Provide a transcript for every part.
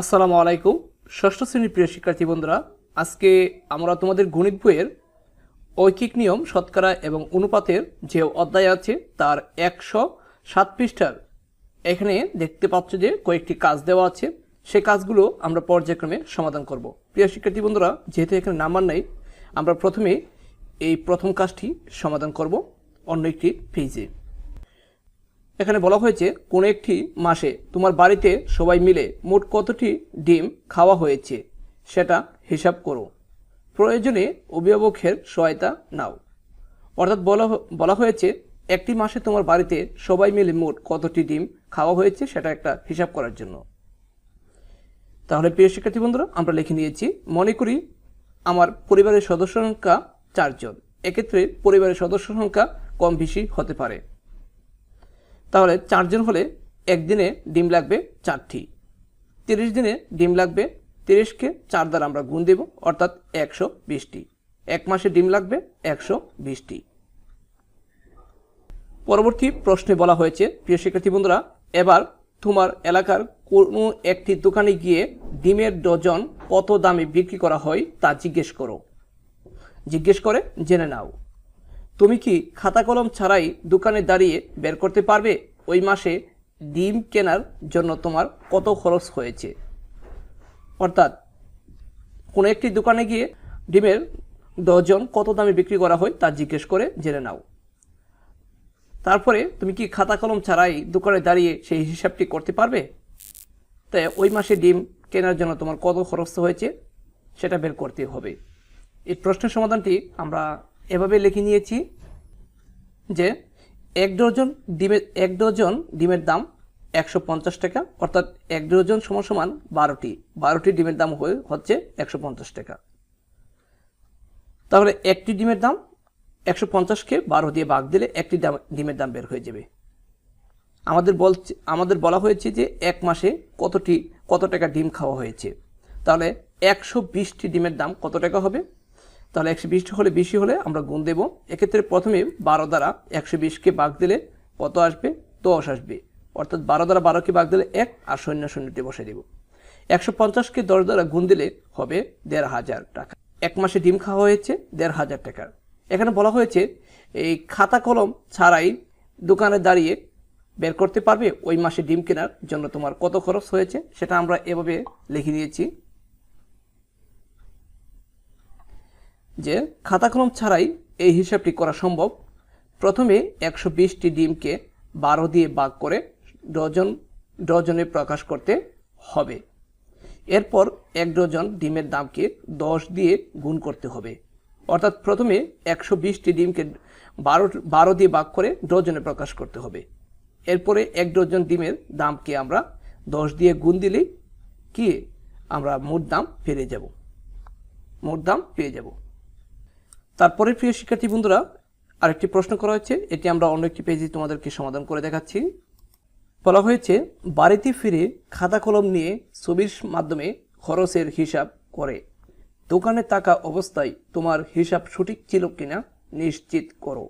আসসালামু আলাইকুম। ষষ্ঠ শ্রেণির প্রিয় শিক্ষার্থী বন্ধুরা, আজকে আমরা তোমাদের গণিত বইয়ের ঐকিক নিয়ম, শতকরা এবং অনুপাতের যে অধ্যায় আছে তার একশো সাত পৃষ্ঠার এখানে দেখতে পাচ্ছ যে কয়েকটি কাজ দেওয়া আছে। সে কাজগুলো আমরা পর্যায়ক্রমে সমাধান করব। প্রিয় শিক্ষার্থী বন্ধুরা, যেহেতু এখানে নাম্বার নেই, আমরা প্রথমে এই প্রথম কাজটি সমাধান করব অন্য একটি পেজে। এখানে বলা হয়েছে, কোনো একটি মাসে তোমার বাড়িতে সবাই মিলে মোট কতটি ডিম খাওয়া হয়েছে, সেটা হিসাব করো। প্রয়োজনে অভিভাবকের সহায়তা নাও। অর্থাৎ বলা বলা হয়েছে, একটি মাসে তোমার বাড়িতে সবাই মিলে মোট কতটি ডিম খাওয়া হয়েছে, সেটা একটা হিসাব করার জন্য। তাহলে প্রিয় শিক্ষার্থী বন্ধুরা, আমরা লিখে নিয়েছি, মনে করি আমার পরিবারের সদস্য সংখ্যা চারজন। এক্ষেত্রে পরিবারের সদস্য সংখ্যা কম বেশি হতে পারে। তাহলে চারজন হলে একদিনে ডিম লাগবে চারটি। তিরিশ দিনে ডিম লাগবে তিরিশকে চার দ্বারা আমরা গুণ দেব, অর্থাৎ একশো বিশটি। এক মাসে ডিম লাগবে একশো বিশটি। পরবর্তী প্রশ্নে বলা হয়েছে, প্রিয় শিক্ষার্থী বন্ধুরা, এবার তোমার এলাকার কোনো একটি দোকানে গিয়ে ডিমের ডজন কত দামে বিক্রি করা হয় তা জিজ্ঞেস করো। জিজ্ঞেস করে, জেনে নাও। তুমি কি খাতা কলম ছাড়াই দোকানে দাঁড়িয়ে বের করতে পারবে? ওই মাসে ডিম কেনার জন্য তোমার কত খরচ হয়েছে? অর্থাৎ, কোনো একটি দোকানে গিয়ে ডিমের দশজন কত দামে বিক্রি করা হয় তা জিজ্ঞেস করে জেনে নাও। তারপরে তুমি কি খাতা কলম ছাড়াই দোকানে দাঁড়িয়ে সেই হিসাবটি করতে পারবে? তাই ওই মাসে ডিম কেনার জন্য তোমার কত খরচ হয়েছে সেটা বের করতে হবে। এই প্রশ্নের সমাধানটি আমরা এভাবে লিখে নিয়েছি যে এক ডজন ডিমের, এক ডজন ডিমের দাম একশো পঞ্চাশ টাকা, অর্থাৎ এক ডজন সমান সমান বারোটি। বারোটি ডিমের দাম হয়ে হচ্ছে একশো পঞ্চাশ টাকা। তাহলে একটি ডিমের দাম একশো পঞ্চাশকে বারো দিয়ে ভাগ দিলে একটি ডিমের দাম বের হয়ে যাবে। আমাদের বলছে, আমাদের বলা হয়েছে যে এক মাসে কতটি, কত টাকা ডিম খাওয়া হয়েছে। তাহলে একশো বিশটি ডিমের দাম কত টাকা হবে? তাহলে একশো বিশটি হলে বেশি হলে আমরা গুণ দেব। এক্ষেত্রে প্রথমে বারো দ্বারা একশো বিশকে বাঘ দিলে কত আসবে? দশ আসবে। অর্থাৎ বারো দ্বারা বারোকে বাঘ দিলে এক আর শূন্য শূন্যটি বসে দেব। একশো পঞ্চাশকে দশ দ্বারা গুণ দিলে হবে দেড় হাজার টাকা। এক মাসে ডিম খাওয়া হয়েছে দেড় হাজার টাকার এখানে বলা হয়েছে, এই খাতা কলম ছাড়াই দোকানে দাঁড়িয়ে বের করতে পারবে ওই মাসে ডিম কেনার জন্য তোমার কত খরচ হয়েছে সেটা আমরা এভাবে লিখে নিয়েছি যে খাতা কলম ছাড়াই এই হিসাবটি করা সম্ভব। প্রথমে একশো বিশটি ডিমকে বারো দিয়ে ভাগ করে ডজন, ডজনে প্রকাশ করতে হবে। এরপর এক ডজন ডিমের দামকে দশ দিয়ে গুণ করতে হবে। অর্থাৎ প্রথমে একশো বিশটি ডিমকে বারো বারো দিয়ে ভাগ করে ডজনে প্রকাশ করতে হবে। এরপরে এক ডজন ডিমের দামকে আমরা দশ দিয়ে গুণ দিলেই কি? আমরা মোট দাম পেয়ে যাব। মোট দাম পেয়ে যাব। তারপরে প্রিয় শিক্ষার্থী বন্ধুরা, আরেকটি প্রশ্ন করা হয়েছে। এটি আমরা অন্য একটি পেজে তোমাদেরকে সমাধান করে দেখাচ্ছি। বলা হয়েছে, বাড়িতে ফিরে খাতা কলম নিয়ে ছবির মাধ্যমে খরচের হিসাব করে। দোকানে থাকা অবস্থায় তোমার হিসাব সঠিক ছিল কিনা নিশ্চিত করো।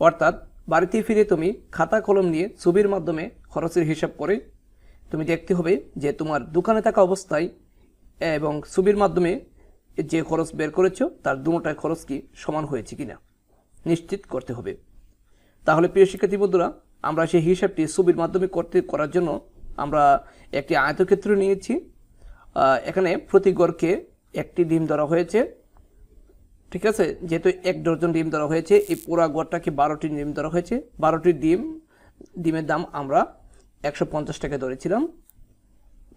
অর্থাৎ, বাড়িতে ফিরে তুমি খাতা কলম নিয়ে ছবির মাধ্যমে খরচের হিসাব করে। তুমি দেখতে হবে যে তোমার দোকানে থাকা অবস্থায় এবং ছবির মাধ্যমে যে খরচ বের করেছ, তার দুটার খরচ কি সমান হয়েছে কিনা? নিশ্চিত করতে হবে। তাহলে প্রিয় শিক্ষার্থী বন্ধুরা, আমরা সেই হিসাবটি ছবির মাধ্যমে করতে, করার জন্য আমরা একটি আয়তক্ষেত্র নিয়েছি। এখানে প্রতি গড়কে একটি ডিম ধরা হয়েছে। ঠিক আছে? যেহেতু এক ডজন ডিম ধরা হয়েছে, এই পুরা গড়টাকে বারোটি ডিম ধরা হয়েছে। বারোটি ডিম, ডিমের দাম আমরা একশো পঞ্চাশ টাকা ধরেছিলাম।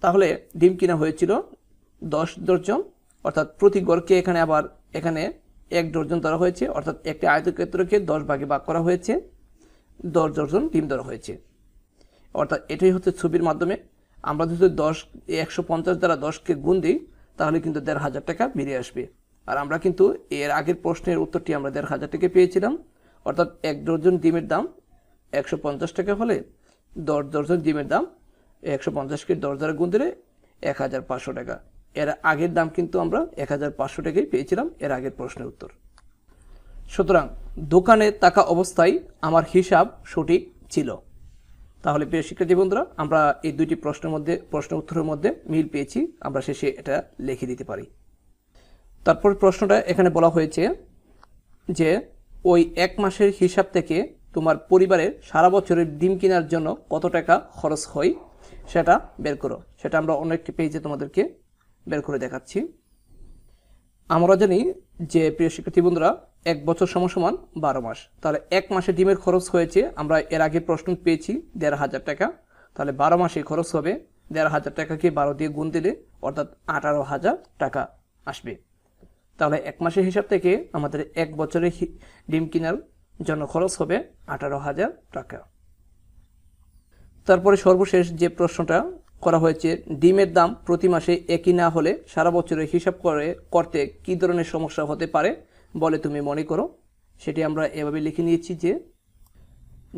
তাহলে ডিম কিনা হয়েছিল? দশ ডজন। অর্থাৎ প্রতি গড়কে এখানে আবার এখানে এক ডর্জন ধরা হয়েছে, অর্থাৎ একটি আয়তক্ষেত্রকে দশ ভাগে ভাগ করা হয়েছে, দশ ডর্জন ডিম ধরা হয়েছে। অর্থাৎ এটাই হচ্ছে ছবির মাধ্যমে। আমরা যদি দশ, একশো পঞ্চাশ দ্বারা দশকে গুণ দিই, তাহলে কিন্তু দেড় হাজার টাকা বেরিয়ে আসবে। আর আমরা কিন্তু এর আগের প্রশ্নের উত্তরটি আমরা দেড় হাজার টাকা পেয়েছিলাম। অর্থাৎ এক ডর্জন ডিমের দাম একশো পঞ্চাশ টাকা হলে দশ ডর্জন ডিমের দাম একশো পঞ্চাশকে দশ দ্বারা গুণ দিলে এক হাজার পাঁচশো টাকা। এর আগের দাম কিন্তু আমরা এক হাজার পাঁচশো টাকাই পেয়েছিলাম, এর আগের প্রশ্নের উত্তর। সুতরাং দোকানে থাকা অবস্থায় আমার হিসাব সঠিক ছিল। তাহলে প্রিয় শিক্ষার্থী বন্ধুরা, আমরা এই দুইটি প্রশ্নের মধ্যে প্রশ্ন উত্তরের মধ্যে মিল পেয়েছি, আমরা শেষে এটা লিখে দিতে পারি। তারপর প্রশ্নটা এখানে বলা হয়েছে যে, ওই এক মাসের হিসাব থেকে তোমার পরিবারের সারা বছরের ডিম কেনার জন্য কত টাকা খরচ হয়, সেটা বের করো। সেটা আমরা অন্য একটি পেজে তোমাদেরকে বের করে দেখাচ্ছি। আমরা জানি যে, প্রিয় শিক্ষার্থী বন্ধুরা, এক বছর সমান সমান বারো মাস। তাহলে এক মাসে ডিমের খরচ হয়েছে, আমরা এর আগে প্রশ্ন পেয়েছি দেড় হাজার টাকা। তাহলে বারো মাসে খরচ হবে দেড় হাজার টাকাকে বারো দিয়ে গুণ দিলে, অর্থাৎ আঠারো হাজার টাকা আসবে। তাহলে এক মাসের হিসাব থেকে আমাদের এক বছরে ডিম কেনার জন্য খরচ হবে আঠারো হাজার টাকা। তারপরে সর্বশেষ যে প্রশ্নটা করা হয়েছে। ডিমের দাম প্রতি মাসে একই না হলে সারা বছরের হিসাব করে করতে কী ধরনের সমস্যা হতে পারে বলে তুমি মনে করো? সেটি আমরা এভাবে লিখে নিয়েছি যে,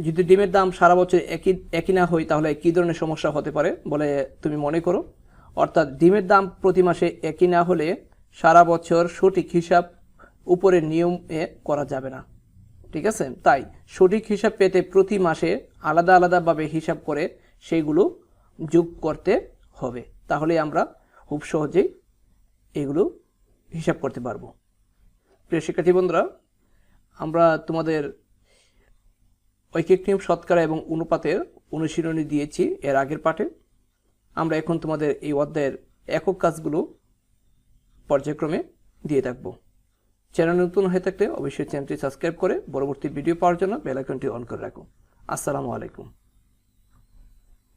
যদি ডিমের দাম সারা বছর একই একই না হয় তাহলে কী ধরনের সমস্যা হতে পারে বলে তুমি মনে করো? অর্থাৎ ডিমের দাম প্রতি মাসে একই না হলে সারা বছর সঠিক হিসাব উপরের নিয়মে করা যাবে না। ঠিক আছে? তাই সঠিক হিসাব পেতে প্রতি মাসে আলাদা, আলাদাভাবে হিসাব করে সেইগুলো যোগ করতে হবে। তাহলে আমরা খুব সহজেই এগুলো হিসাব করতে পারব। প্রিয় শিক্ষার্থী বন্ধুরা, আমরা তোমাদের ঐকিক নিয়ম, শতকরা এবং অনুপাতের অনুশীলনী দিয়েছি এর আগের পাঠে। আমরা এখন তোমাদের এই অধ্যায়ের একক কাজগুলো পর্যায়ক্রমে দিয়ে থাকব। চ্যানেল নতুন হয়ে থাকলে অবশ্যই চ্যানেলটি সাবস্ক্রাইব করে পরবর্তী ভিডিও পাওয়ার জন্য বেল আইকনটি অন করে রাখুন আসসালামু আলাইকুম।